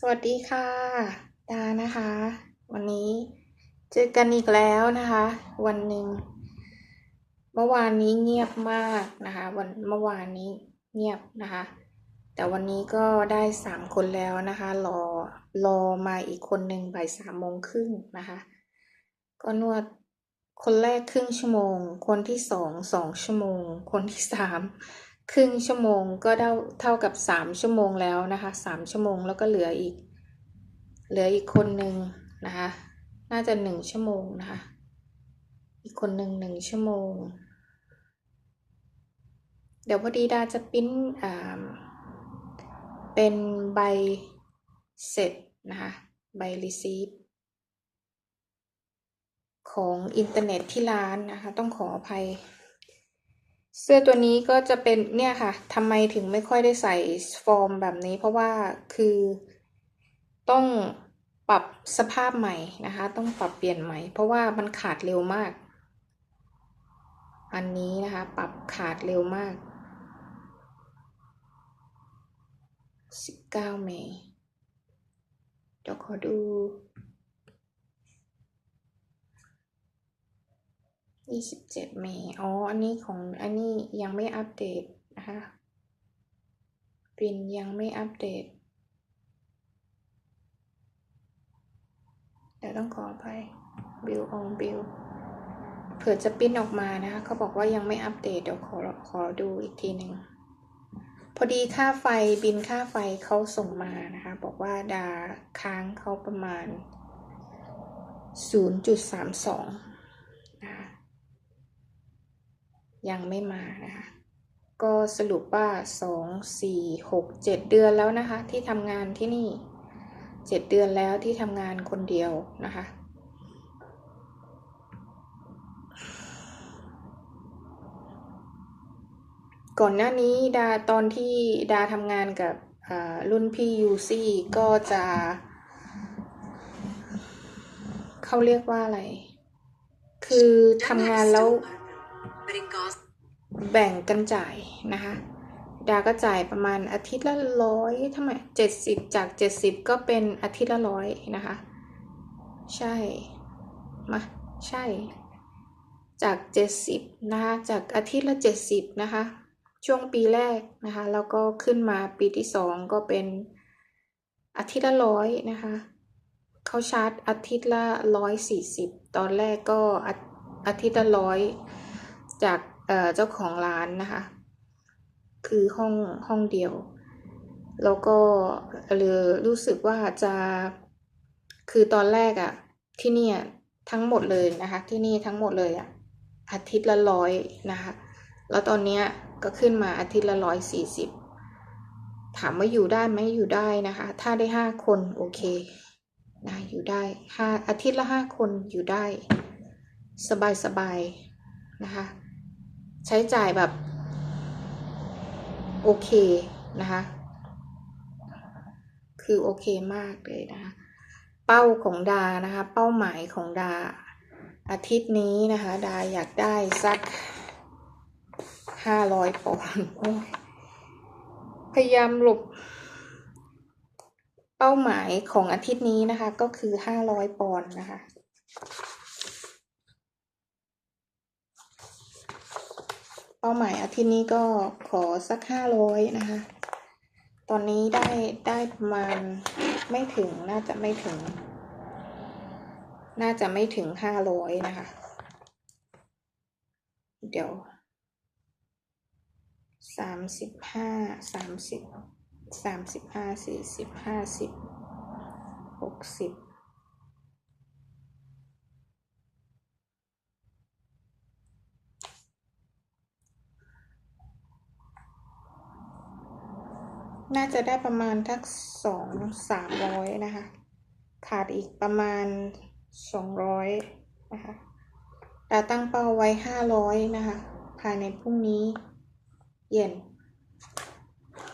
สวัสดีค่ะ ดานะคะ วันนี้เจอกันอีกแล้วนะคะ วันหนึ่งเมื่อวานนี้เงียบมากนะคะ วันเมื่อวานนี้เงียบนะคะ แต่วันนี้ก็ได้สามคนแล้วนะคะรอรอมาอีกคนหนึ่งบ่ายสามโมงครึ่งนะคะ ก็นวดคนแรกครึ่งชั่วโมง คนที่สองสองชั่วโมง คนที่สาม ครึ่งชั่วโมงก็เท่าเท่ากับสามชั่วโมงแล้วนะคะสามชั่วโมงแล้วก็เหลืออีก เหลืออีกคนหนึ่งนะคะ น่าจะหนึ่งชั่วโมงนะคะ อีกคนหนึ่งหนึ่งชั่วโมง เดี๋ยวพอดีดาจะปิ้นอ่าเป็นใบเสร็จนะคะใบรีซีฟของอินเทอร์เน็ตที่ร้านนะคะ ต้องขออภัย เสื้อตัวนี้ก็จะเป็นเนี่ยค่ะทำไมถึงไม่ค่อยได้ใส่ฟอร์มแบบนี้ เพราะว่าคือต้องปรับสภาพใหม่นะคะ ต้องปรับเปลี่ยนใหม่ เพราะว่ามันขาดเร็วมาก อันนี้นะคะ ปรับขาดเร็วมาก 19เมษเดี๋ยวขอดู 27เจ็ดเมษอ๋อ อันนี้ของ อันนี้ยังไม่อัปเดตนะคะปินยังไม่อัปเดต เดี๋ยวต้องขออภัยบิลองบิลเผื่อจะปิ้นออกมานะคะเขาบอกว่ายังไม่อัปเดต เดี๋ยวขอขอดูอีกทีหนึ่ง พอดีค่าไฟบินค่าไฟเขาส่งมานะคะ บอกว่าดาค้างเขาประมาณ 0.32นะคะ ยังไม่มานะคะ ก็สรุปว่าสองสี่หกเจ็ดเดือนแล้วนะคะ ที่ทำงานที่นี่เจ็ดเดือนแล้วที่ทำงานคนเดียวนะคะก่อนหน้านี้ดาตอนที่ดาทำงานกับรุ่นพี่ยูซี่ก็จะเขาเรียกว่าอะไร คือทำงานแล้ว แบ่งกันจ่ายนะคะ ดาก็จ่ายประมาณอาทิตย์ละร้อยทำไมเจ็ดสิบจากเจ็ดสิบก็เป็นอาทิตย์ละร้อยนะคะ ใช่ มาใช่ จากเจ็ดสิบนะคะจากอาทิตย์ละเจ็ดสิบนะคะ ช่วงปีแรกนะคะ แล้วก็ขึ้นมาปีที่สองก็เป็นอาทิตย์ละร้อยนะคะเขาชาร์จอาทิตย์ละร้อยสี่สิบตอนแรกก็อาอาทิตย์ละร้อย จากเเจ้าของร้านนะคะ คือห้องห้องเดียว แล้วก็เลยรู้สึกว่าจะคือตอนแรกอะที่นี่ทั้งหมดเลยนะคะ ที่นี่ทั้งหมดเลยอะอาทิตย์ละร้อยนะคะ แล้วตอนเนี้ยก็ขึ้นมาอาทิตย์ละร้อยสี่สิบถามว่าอยู่ได้ไหมอยู่ได้นะคะ ถ้าได้ห้าคนโอเคนะอยู่ได้ห้าอาทิตย์ละห้าคนอยู่ได้ สบายสบายๆนะคะ ใช้จ่ายแบบ โอเคนะคะ คือโอเคมากเลยนะคะเป้าของดานะคะ เป้าหมายของดา อาทิตย์นี้นะคะ ดาอยากได้สักห้าร้อยปอนด์พยายามหลบเป้าหมายของอาทิตย์นี้นะคะ ก็คือห้าร้อยปอนด์นะคะ ป้าหมายอาทิตย์นี้ก็ขอสักห้าร้อยนะคะ ตอนนี้ได้ได้ประมาณไม่ถึงน่าจะไม่ถึง น่าจะไม่ถึงห้าร้อยนะคะ เดี๋ยวสามสิบห้าสามสิบสามสิบห้าสี่สิบห้าสิบหกสิบ น่าจะได้ประมาณทักสองสามร้อยนะคะ ขาดอีกประมาณสองร้อยนะคะดาตั้งเป้าไว้ห้าร้อยนะคะ ภายในพรุ่งนี้เย็น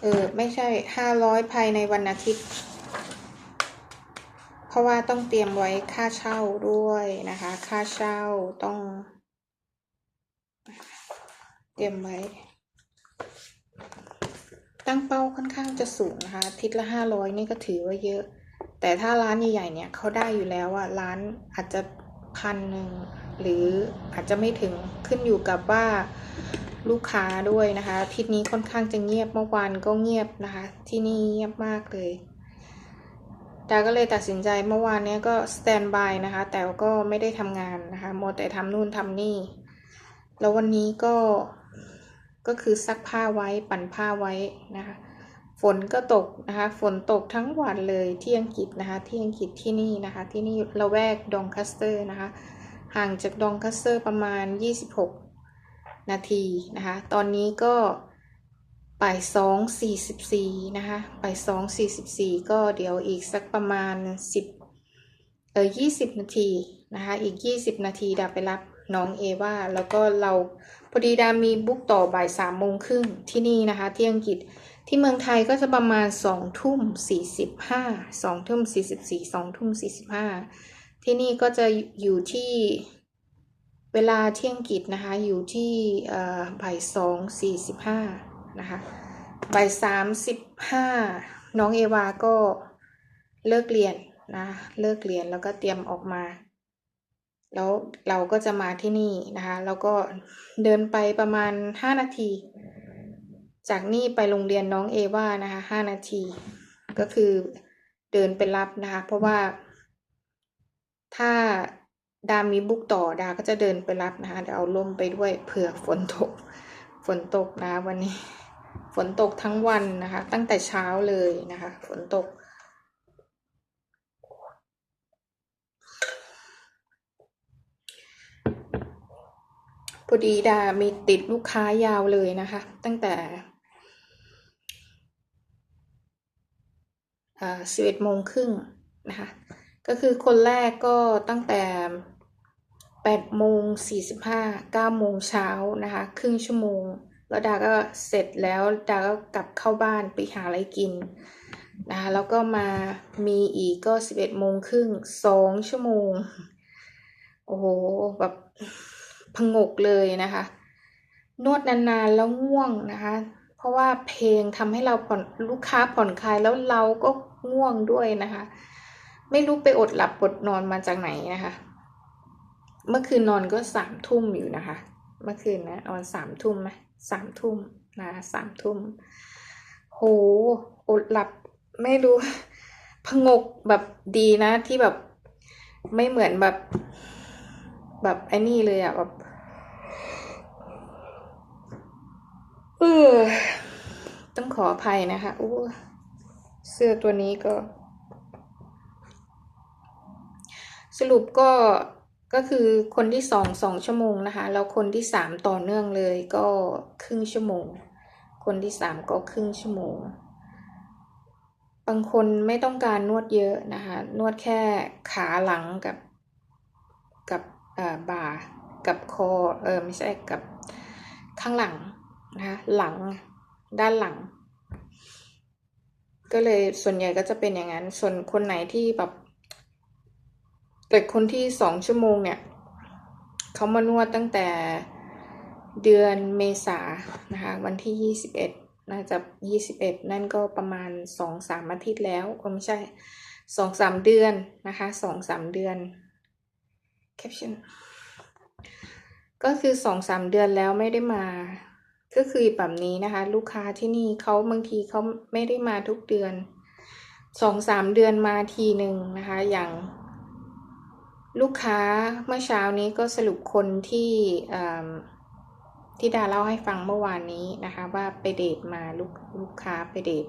เออ ไม่ใช่ห้าร้อยภายในวันอาทิตย์ เพราะว่าต้องเตรียมไว้ค่าเช่าด้วยนะคะ ค่าเช่าต้อง เตรียมไว้ ตั้งเป้าค่อนข้างจะสูงนะคะทิตย์ละห้าร้อยนี่ก็ถือว่าเยอะ แต่ถ้าร้านใหญ่ๆเนี่ยเขาได้อยู่แล้วอะร้านอาจจะพันหนึ่งหรืออาจจะไม่ถึงขึ้นอยู่กับว่าลูกค้าด้วยนะคะ ทิตย์นี้ค่อนข้างจะเงียบเมื่อวานก็เงียบนะคะ ที่นี่เงียบมากเลยดาก็เลยตัดสินใจเมื่อวานเนี้ยก็สแตนบายนะคะ แต่ก็ไม่ได้ทำงานนะคะมัวแต่ทำนู่นทำนี่ แล้ววันนี้ก็ ก็คือซักผ้าไว้ปั่นผ้าไว้นะคะ ฝนก็ตกนะคะ ฝนตกทั้งวันเลยที่อังกฤษนะคะ ที่อังกฤษที่นี่นะคะ ที่นี่ละแวกดองคัสเตอร์นะคะ ห่างจากดองคัสเตอร์ประมาณ 26 นาทีนะคะ ตอนนี้ก็บ่ายสองสี่สิบสี่นะคะบ่ายสองสี่สิบสี่ก็เดี๋ยวอีกสักประมาณสิบเออยี่สิบนาทีนะคะ อีกยี่สิบนาทีดาไปรับน้องเอว่า แล้วก็เรา พอดีดามีบุ๊กต่อบ่ายสามโมงครึ่งที่นี่นะคะที่อังกฤษที่เมืองไทยก็จะประมาณสองทุ่มสี่สิบห้าสองทุ่มสี่สิบสี่สองทุ่มสี่สิบห้าที่นี่ก็จะอยู่ที่เวลาเที่อังกฤษนะคะอยู่ที่อ่อบ่ายสองสี่สิบห้านะคะบ่ายสามสิบห้าน้องเอวาก็เลิกเรียนนะเลิกเรียนแล้วก็เตรียมออกมา แล้วเราก็จะมาที่นี่นะคะ แล้วก็เดินไปประมาณห้านาที จากนี่ไปโรงเรียนน้องเอว่านะคะห้านาที ก็คือเดินไปรับนะคะ เพราะว่า ถ้าดามีบุกต่อดาก็จะเดินไปรับนะคะเดี๋ยวเอาล่มไปด้วยเผื่อฝนตก ฝนตกนะวันนี้ ฝนตกทั้งวันนะคะ ตั้งแต่เช้าเลยนะคะ ฝนตก พอดีดามีติดลูกค้ายาวเลยนะคะ ตั้งแต่สิบเอ็ดโมงครึ่งนะคะ ก็คือคนแรกก็ตั้งแต่แปดโมงสี่สิบห้าเก้าโมงเช้านะคะ ครึ่งชั่วโมง แล้วดาก็เสร็จแล้วดาก็กลับเข้าบ้านไปหาอะไรกินนะคะแล้วก็มามีอีกก็สิบเอ็ดโมงครึ่งสองชั่วโมง โอ้โหแบบ พงกเลยนะคะ นวดนานๆแล้วง่วงนะคะ เพราะว่าเพลงทำให้เราผ่อนลูกค้าผ่อนคลายแล้วเราก็ง่วงด้วยนะคะ ไม่รู้ไปอดหลับอดนอนมาจากไหนนะคะ เมื่อคืนนอนก็สามทุ่มอยู่นะคะ เมื่อคืนนะนอนสามทุ่มไหมสามทุ่มนะสามทุ่มโหอดหลับไม่รู้พงกแบบดีนะที่แบบไม่เหมือนแบบ แบบไอ้นี่เลยอะแบบเออต้องขออภัยนะคะอู้เสื้อตัวนี้ก็ สรุปก็ก็คือคนที่สองสองชั่วโมงนะคะ แล้วคนที่สามต่อเนื่องเลยก็ครึ่งชั่วโมง คนที่สามก็ครึ่งชั่วโมง บางคนไม่ต้องการนวดเยอะนะคะ นวดแค่ขาหลังกับกับ บ่ากับคอเออไม่ใช่กับข้างหลังนะคะหลังด้านหลัง ก็เลยส่วนใหญ่ก็จะเป็นอย่างนั้น ส่วนคนไหนที่แบบแต่คนที่สองชั่วโมงเนี่ยเขามานวดตั้งแต่เดือนเมษานะคะวันที่ยี่สิบเอ็ดน่าจะยี่สิบเอ็ดนั่นก็ประมาณสองสามอาทิตย์แล้วก็ไม่ใช่สองสามเดือนนะคะสองสามเดือน แคปชั่นก็คือสองสามเดือนแล้วไม่ได้มา ก็คือแบบนี้นะคะ ลูกค้าที่นี่เขาบางทีเขาไม่ได้มาทุกเดือนสองสามเดือนมาทีหนึ่งนะคะ อย่าง ลูกค้าเมื่อเช้านี้ก็สรุปคนที่ที่ดาเล่าให้ฟังเมื่อวานนี้นะคะ ว่าไปเดทมาลูกลูกค้าไปเดท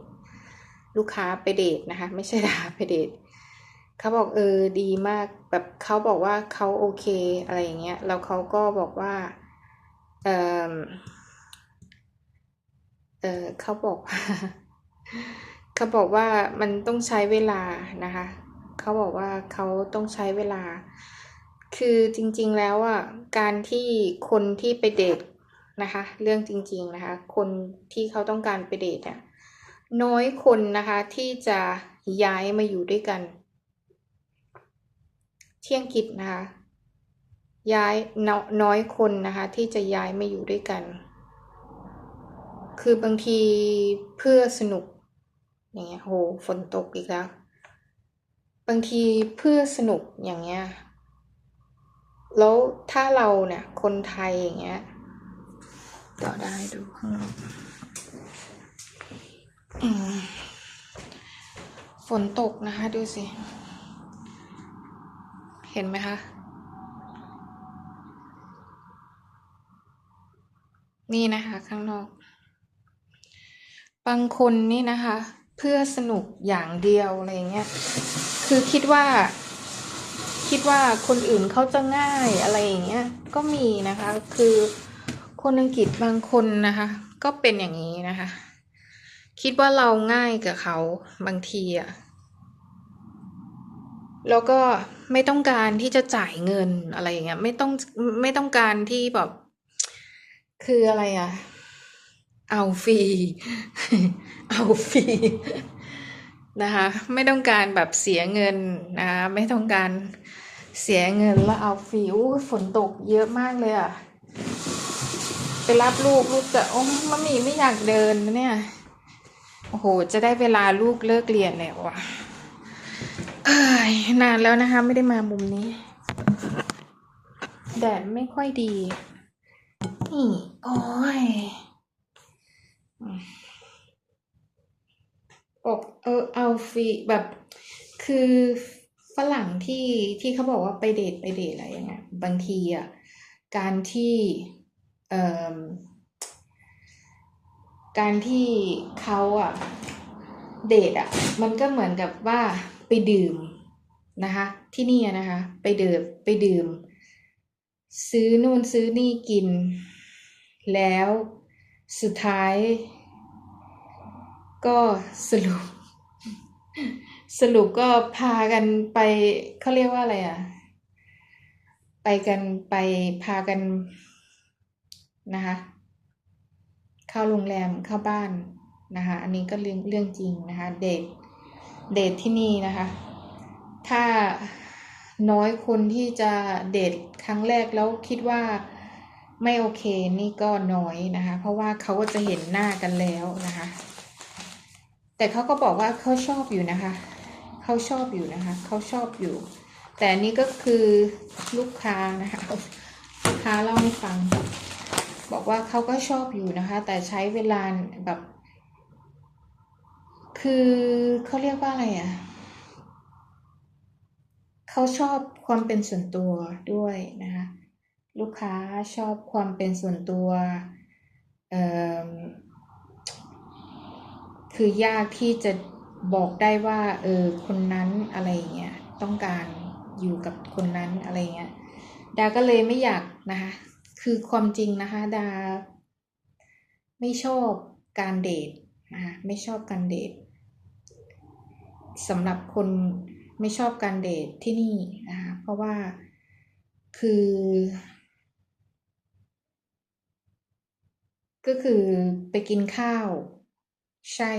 ลูกค้าไปเดทนะคะ ไม่ใช่ดาไปเดท เขาบอกเออดีมาก แบบเขาบอกว่าเขาโอเคอะไรอย่างเงี้ยแล้วเขาก็บอกว่าเออเออเขาบอกเขาบอกว่ามันต้องใช้เวลานะคะเขาบอกว่าเขาต้องใช้เวลา คือจริงๆแล้วอะการที่คนที่ไปเดทนะคะ เรื่องจริง ๆนะคะ คนที่เขาต้องการไปเดทอะน้อยคนนะคะที่จะย้ายมาอยู่ด้วยกัน ที่อังกฤษนะคะ ย้ายน้อยคนนะคะ ที่จะย้ายมาอยู่ด้วยกัน คือบางทีเพื่อสนุกอย่างเงี้ยโหฝนตกอีกแล้ว บางทีเพื่อสนุกอย่างเงี้ย แล้วถ้าเราเนี่ยคนไทยอย่างเงี้ยเดี๋ยวได้ดูข้างนอกฝนตกนะคะ ดูสิ เห็นไหมคะ นี่นะคะข้างนอก บางคนนี่นะคะ เพื่อสนุกอย่างเดียวอะไรเงี้ย คือคิดว่า คิดว่าคนอื่นเขาจะง่ายอะไรอย่างเงี้ย ก็มีนะคะ คือคนอังกฤษบางคนนะคะ ก็เป็นอย่างนี้นะคะ คิดว่าเราง่ายกับเขาบางทีอะ แล้วก็ไม่ต้องการที่จะจ่ายเงินอะไรอย่างเงี้ย ไม่ต้องไม่ต้องการที่แบบ คืออะไรอะเอาฟรีเอาฟรีนะคะไม่ต้องการแบบเสียเงินนะคะไม่ต้องการเสียเงินแล้วเอาฟรีอู้ฝนตกเยอะมากเลยอะไปรับลูกลูกจะโอ้มัมมี่ไม่อยากเดินนะเนี่ยโอ้โหจะได้เวลาลูกเลิกเรียนแล้วอะ นานแล้วนะคะ ไม่ได้มามุมนี้ แดดไม่ค่อยดี นี่ โอ้ยอกเออเอาฟีแบบ คือฝรั่งที่ที่เขาบอกว่าไปเดทไปเดทอะไรอย่างเงี้ยบางทีอะการที่เอ่อการที่เขาอะเดทอะ มันก็เหมือนกับว่า ไปดื่มนะคะ ที่นี่นะคะ ไปเดิมไปดื่ม ซื้อนู่นซื้อนี่กิน แล้วสุดท้าย ก็สรุป สรุปก็พากันไปเขาเรียกว่าอะไรอะ ไปกันไปพากันนะคะเข้าโรงแรมเข้าบ้านนะคะ อันนี้ก็เรื่องเรื่องจริงนะคะ เดท เดทที่นี่นะคะ ถ้าน้อยคนที่จะเดทครั้งแรกแล้วคิดว่าไม่โอเคนี่ก็น้อยนะคะ เพราะว่าเขาก็จะเห็นหน้ากันแล้วนะคะ แต่เขาก็บอกว่าเขาชอบอยู่นะคะ เขาชอบอยู่นะคะ เขาชอบอยู่ แต่นนี้ก็คือลูกค้านะคะลูกค้าเล่าให้ฟัง บอกว่าเขาก็ชอบอยู่นะคะ แต่ใช้เวลาแบบ คือเขาเรียกว่าอะไรอะเขาชอบความเป็นส่วนตัวด้วยนะคะลูกค้าชอบความเป็นส่วนตัวคือยากที่จะบอกได้ว่า เออคนนั้นอะไรเงี้ยต้องการอยู่กับคนนั้นอะไรเงี้ยดาก็เลยไม่อยากนะคะ คือความจริงนะคะ ดา ไม่ชอบการเดทนะคะไม่ชอบการเดท สำหรับคนไม่ชอบการเดทที่นี่นะคะเพราะว่าคือ ก็คือไปกินข้าวใช่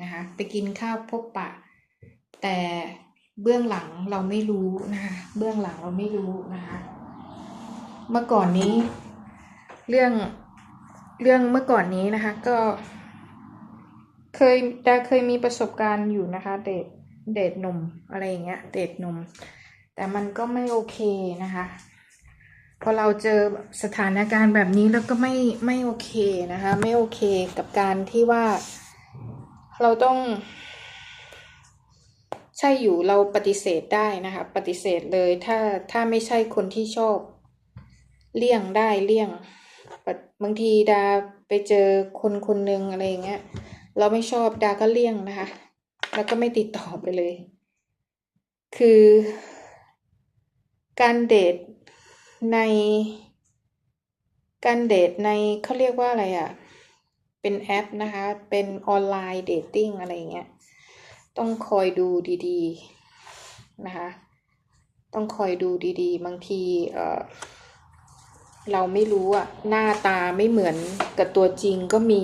นะคะไปกินข้าวพบปะ แต่เบื้องหลังเราไม่รู้นะคะเบื้องหลังเราไม่รู้นะคะเมื่อก่อนนี้ เรื่องเรื่องเมื่อก่อนนี้นะคะ ก็ เคยดาเคยมีประสบการณ์อยู่นะคะ เดท เดทหนุ่มอะไรอย่างเงี้ยเดทหนุ่มแต่มันก็ไม่โอเคนะคะ พอเราเจอสถานการณ์แบบนี้แล้วก็ไม่ไม่โอเคนะคะ ไม่โอเคกับการที่ว่า เราต้อง ใช่อยู่เราปฏิเสธได้นะคะ ปฏิเสธเลยถ้าถ้าไม่ใช่คนที่ชอบ เลี่ยงได้เลี่ยงบางทีดาไปเจอคนคนหนึ่งอะไรอย่างเงี้ยเราไม่ชอบดาก็เลี่ยงนะคะ แล้วก็ไม่ติดต่อไปเลย คือ การเดทใน การเดทในเขาเรียกว่าอะไรอะ่ะ เป็นแอปนะคะ เป็นออนไลน์เดทติ้งอะไรเงี้ย ต้องคอยดูดีๆนะคะ ต้องคอยดูดีๆ บางทีเอ่อเราไม่รู้อะหน้าตาไม่เหมือนกับตัวจริงก็มี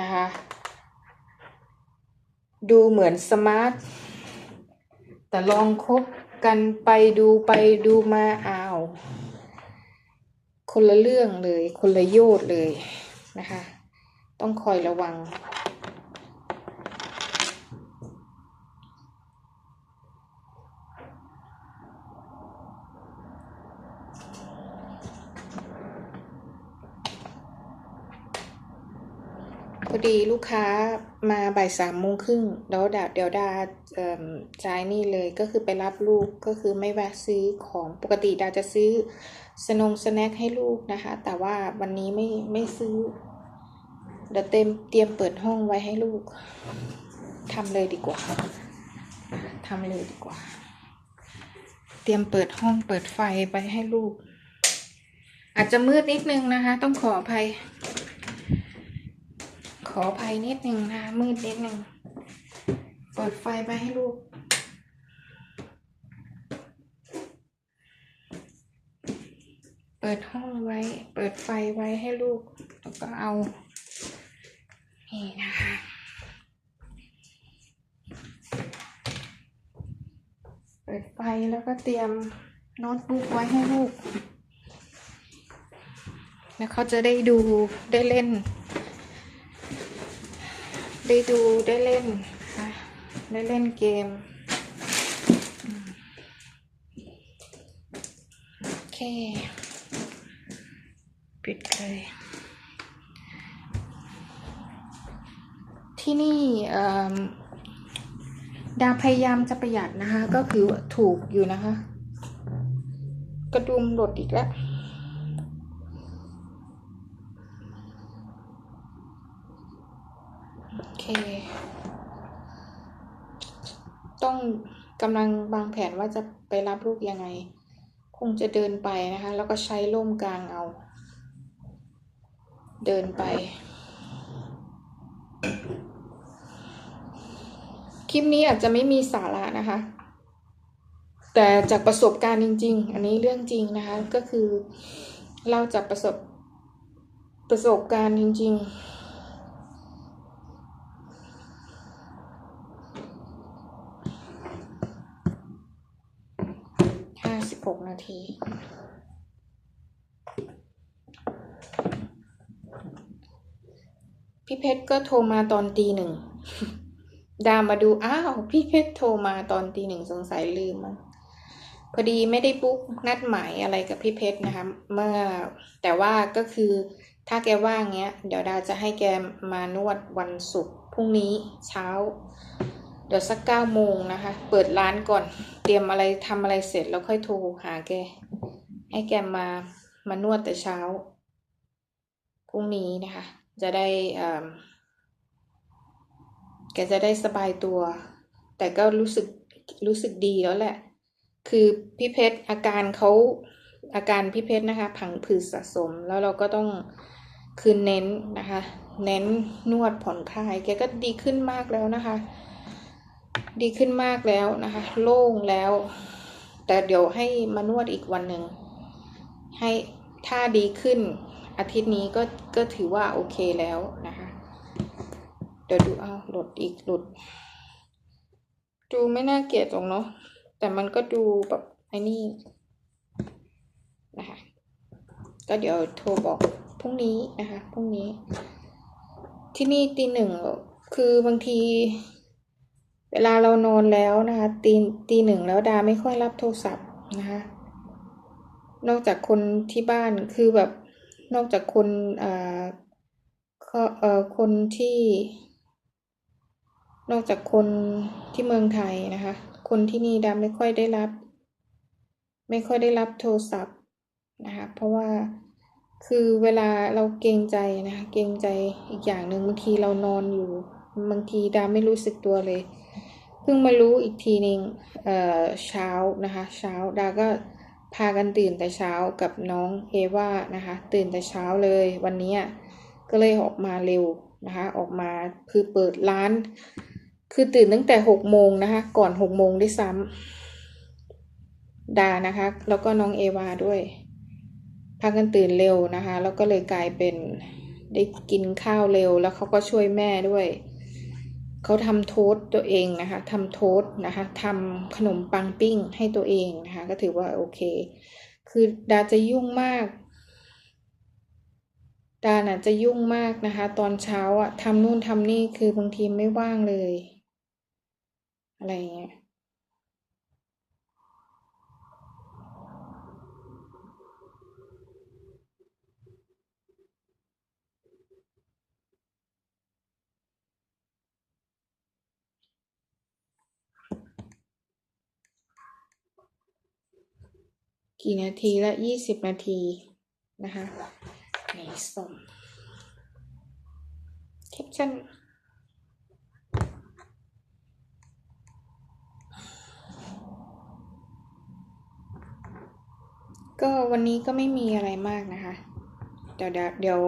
นะคะ ดูเหมือนสมาร์ท แต่ลองคบกันไปดูไปดูมาอ้าว คนละเรื่องเลย คนละโยชน์เลยนะคะ ต้องคอยระวัง ดีลูกค้ามาบ่ายสามโมงครึ่งแล้วดาเดี๋ยวดาจ่ายนี่เลยก็คือไปรับลูกก็คือไม่แวะซื้อของปกติดาจะซื้อสนงสแน็คให้ลูกนะคะ แต่ว่าวันนี้ไม่ไม่ซื้อ เดี๋ยวเต็มเตรียมเปิดห้องไว้ให้ลูกทำเลยดีกว่าทำเลยดีกว่า เตรียมเปิดห้องเปิดไฟไปให้ลูก อาจจะมืดนิดนึงนะคะ ต้องขออภัย ขออภัยนิดหนึ่งนะมืดนิดหนึ่งเปิดไฟไปให้ลูก เปิดห้องไว้ เปิดไฟไว้ให้ลูก แล้วก็เอา นี่นะคะเปิดไฟแล้วก็เตรียมโน้ตบุ๊กไว้ให้ลูก แล้วเขาจะได้ดูได้เล่น ได้ดูได้เล่นนะได้เล่นเกม โอเค ปิดเลย ที่นี่ดาพยายามจะประหยัดนะคะ ก็คือถูกอยู่นะคะ กระดุมหลดอีกแล้ว โอเค ต้องกำลังวางแผนว่าจะไปรับลูกยังไง คงจะเดินไปนะคะ แล้วก็ใช้ร่มกลางเอา เดินไป คลิปนี้อาจจะไม่มีสาระนะคะ แต่จากประสบการณ์จริง ๆ อันนี้เรื่องจริงนะคะ ก็คือเล่าจากประสบประสบการณ์จริง ๆ ห้าสิบห กนาที พี่เพชรก็โทรมาตอนตีหนึ่ง ดามาดู อ้าว พี่เพชรโทรมาตอนตีหนึ่งสงสัยลืมมั้งพอดีไม่ได้บุ๊กนัดหมายอะไรกับพี่เพชรนะคะ เมื่อแต่ว่าก็คือถ้าแกว่างเงี้ย เดี๋ยวดาจะให้แกมานวดวันศุกร์พรุ่งนี้เช้า เดี๋ยวสักเก้าโมงนะคะ เปิดร้านก่อน เตรียมอะไรทำอะไรเสร็จแล้วค่อยโทรหาแก ให้แกมามานวดแต่เช้า พรุ่งนี้นะคะ จะได้อ่อแกจะได้สบายตัว แต่ก็รู้สึกรู้สึกดีแล้วแหละ คือพี่เพชรอาการเขาอาการพี่เพชรนะคะ ผังผืดสะสมแล้วเราก็ต้องคือเน้นนะคะ เน้นนวดผ่อนคลาย แกก็ดีขึ้นมากแล้วนะคะ ดีขึ้นมากแล้วนะคะ โล่งแล้ว แต่เดี๋ยวให้มานวดอีกวันหนึ่งให้ถ้าดีขึ้น อาทิตย์นี้ก็ก็ถือว่าโอเคแล้วนะคะ เดี๋ยวดูเอาหลุดอีกหลุด ดูไม่น่าเกลียดตรงเนาะแต่มันก็ดูแบบไอ้นี่นะคะ ก็เดี๋ยวโทรบอกพรุ่งนี้นะคะพรุ่งนี้ ที่นี่ตีหนึ่งคือบางที เวลาเรานอนแล้วนะคะ ตีตีหนึ่งแล้วดาไม่ค่อยรับโทรศัพท์นะคะ นอกจากคนที่บ้านคือแบบนอกจากคนอ่าเขาเอ่อคนที่ นอกจากคนที่เมืองไทยนะคะ คนที่นี่ดาไม่ค่อยได้รับ ไม่ค่อยได้รับโทรศัพท์นะคะเพราะว่าคือเวลาเราเกรงใจนะคะเกรงใจอีกอย่างหนึ่งบางทีเรานอนอยู่บางทีดาไม่รู้สึกตัวเลย เพิ่งมารู้อีกทีหนึ่งเอ่อเช้านะคะเช้าดาก็พากันตื่นแต่เช้ากับน้องเอว่านะคะตื่นแต่เช้าเลยวันนี้ก็เลยออกมาเร็วนะคะออกมาคือเปิดร้าน คือตื่นตั้งแต่หกโมงนะคะก่อนหกโมงด้วยซ้ำดานะคะแล้วก็น้องเอวาด้วยพากันตื่นเร็วนะคะ แล้วก็เลยกลายเป็นได้กินข้าวเร็วแล้วเขาก็ช่วยแม่ด้วย เขาทำโทสตตัวเองนะคะทำโทสต์นะคะทำขนมปังปิ้งให้ตัวเองนะคะ ก็ถือว่าโอเค คือดาจะยุ่งมาก ดาน่ะจะยุ่งมากนะคะ ตอนเช้าอะทำนู่นทำนี่คือบางทีไม่ว่างเลย อะไรอย่างเงี้ย กี่นาทีละยี่สิบนาทีนะคะไหนส่งแคปชั่นก็วันนี้ก็ไม่มีอะไรมากนะคะเดี๋ยวเดี๋ยวเดี๋ยว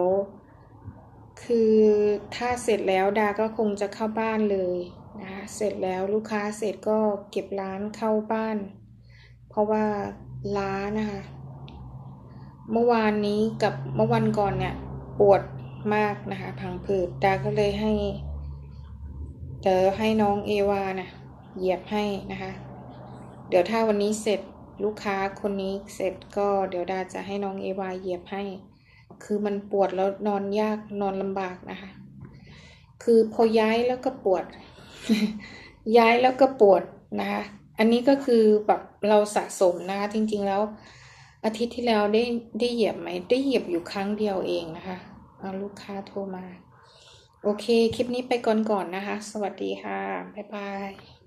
คือถ้าเสร็จแล้วดาก็คงจะเข้าบ้านเลยนะคะเสร็จแล้วลูกค้าเสร็จก็เก็บร้านเข้าบ้าน เพราะว่า ล้านะคะ เมื่อวานนี้กับเมื่อวันก่อนเนี่ย ปวดมากนะคะพังผืดดาก็เลยให้เดี๋ยวให้น้องเอวานะเหยียบให้นะคะ เดี๋ยวถ้าวันนี้เสร็จลูกค้าคนนี้เสร็จก็เดี๋ยวดาจะให้น้องเอวาเหยียบให้ คือมันปวดแล้วนอนยากนอนลำบากนะคะ คือพอย้ายแล้วก็ปวด ย้ายแล้วก็ปวดนะคะ อันนี้ก็คือแบบเราสะสมนะคะจริงๆแล้ว อาทิตย์ที่แล้วได้ได้เหยียบไหมได้เหยียบอยู่ครั้งเดียวเองนะคะเอาลูกค้าโทรมา โอเค คลิปนี้ไปก่อนก่อนนะคะ สวัสดีค่ะ บ๊ายบาย